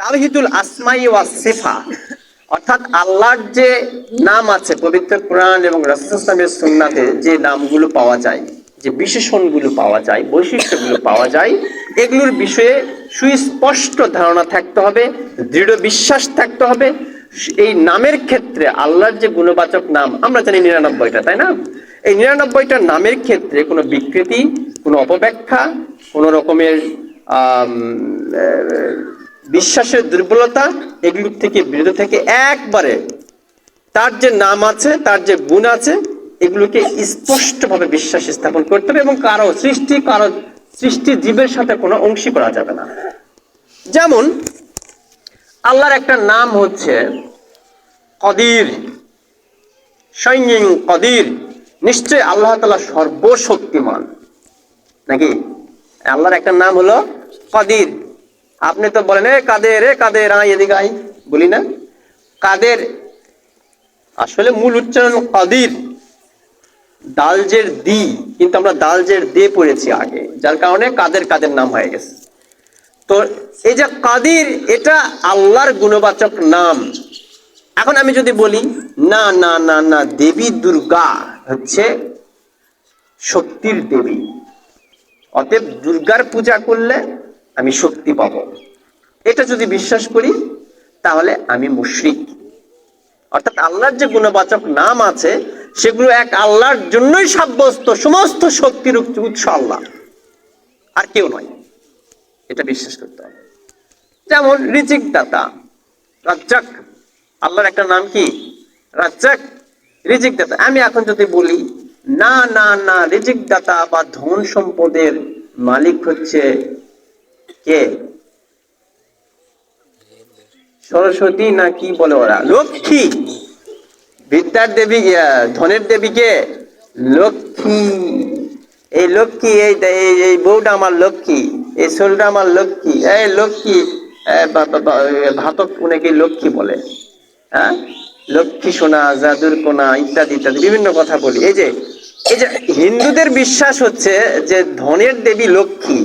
তাওহিদুল আসমাই ওয়া সিফা। অর্থাৎ আল্লাহর যে নাম আছে পবিত্র কোরআন এবং রাসূলের সুন্নাতে যে নামগুলো পাওয়া যায় যে বিশেষণগুলো পাওয়া যায় বৈশিষ্ট্যগুলো পাওয়া যায় এগুলোর বিষয়ে সুস্পষ্ট ধারণা থাকতে হবে দৃঢ় বিশ্বাস থাকতে হবে। এই নামের ক্ষেত্রে আল্লাহর যে গুণবাচক নাম আমরা জানি নিরানব্বইটা তাই না? এই নিরানব্বইটা নামের ক্ষেত্রে কোনো বিকৃতি কোনো অপব্যাখ্যা কোনো রকমের আহ, বিশ্বাসের দুর্বলতা এগুলোর থেকে বিরত থেকে একবারে তার যে নাম আছে, তার যে গুণ আছে, এগুলোকে স্পষ্টভাবে বিশ্বাস স্থাপন করতে হবে এবং কারও সৃষ্টি কারও সৃষ্টি জীবের সাথে কোনো অংশী করা যাবে না। যেমন, আল্লাহর একটা নাম হচ্ছে কদির সৈনিং কদির। নিশ্চয় আল্লাহ তালা সর্বশক্তিমান। নাকি? আল্লাহর একটা নাম হলো কদির। আপনি তো বলেন, এ কাদের এ কাদের? এদিকে আই বলি না। কাদের? আসলে মূল উচ্চারণ কদির। দালজের দি, কিন্তু আমরা দালজের দে পড়েছি আগে, যার কারণে কাদের কাদের নাম হয়ে গেছে। তো এই যে কাদির, এটা আল্লাহর গুণবাচক নাম। এখন আমি যদি বলি, না না না না, দেবী দুর্গা হচ্ছে শক্তির দেবী। অতএব দুর্গার পূজা করলে আমি শক্তি পাব। এটা যদি বিশ্বাস করি, তাহলে আমি মুশরিক। অর্থাৎ আল্লাহর যে গুণবাচক নাম আছে, সেগুলো এক আল্লাহর জন্যই সাব্যস্ত সমস্ত শক্তির উৎস আল্লাহ। আর কেউ নয়। এটা বিশ্বাস করতে হবে। যেমন রিজিক দাতা, রাজ্জাক। আল্লাহর একটা নাম কি? রাজ্জাক, রিজিক দাতা। আমি এখন যদি বলি, না না না, রিজিক দাতা বা ধন সম্পদের মালিক হচ্ছে কে? সরস্বতী না কি বলে ওরা? লক্ষ্মী। বিদ্যার দেবী ধনের দেবীকে লক্ষ্মী। এই লক্ষ্মী, এই এই বউটা আমার লক্ষ্মী, এই শোলটা আমার লক্ষ্মী, এই লক্ষ্মী ভাতক অনেকে লক্ষ্মী বলে হ্যাঁ? লক্ষ্মী সোনা, জাদুর কোনা, ইত্যাদি ইত্যাদি, বিভিন্ন কথা বলি। এই যে এই যে হিন্দুদের বিশ্বাস হচ্ছে যে ধনের দেবী লক্ষ্মী।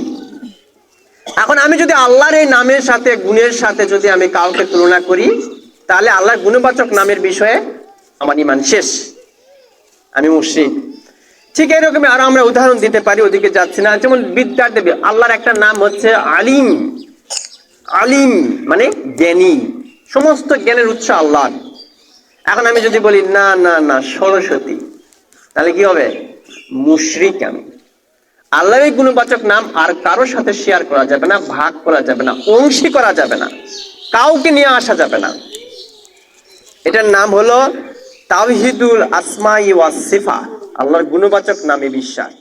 এখন আমি যদি আল্লাহর এই নামের সাথে, গুণের সাথে যদি আমি কাউকে তুলনা করি, তাহলে আল্লাহর গুণবাচক নামের বিষয়ে আমার ইমান শেষ। আমি মুশ্রিক। ঠিক এরকমই আরও আমরা উদাহরণ দিতে পারি, ওদিকে যাচ্ছি না। যেমন বিদ্যার দেবী, আল্লাহর একটা নাম হচ্ছে আলিম। আলিম মানে জ্ঞানী। সমস্ত জ্ঞানের উৎস আল্লাহ এখন আমি যদি বলি, না না না, সরস্বতী তাহলে কি হবে? মুশরিক আমি। আল্লাহর গুণবাচক নাম আর কারও সাথে শেয়ার করা যাবে না, ভাগ করা যাবে না, অংশী করা যাবে না, কাউকে নিয়ে আসা যাবে না। এটার নাম হলো তাওহিদুল আসমাই ওয়া সিফা আল্লাহর গুণবাচক নামে বিশ্বাস।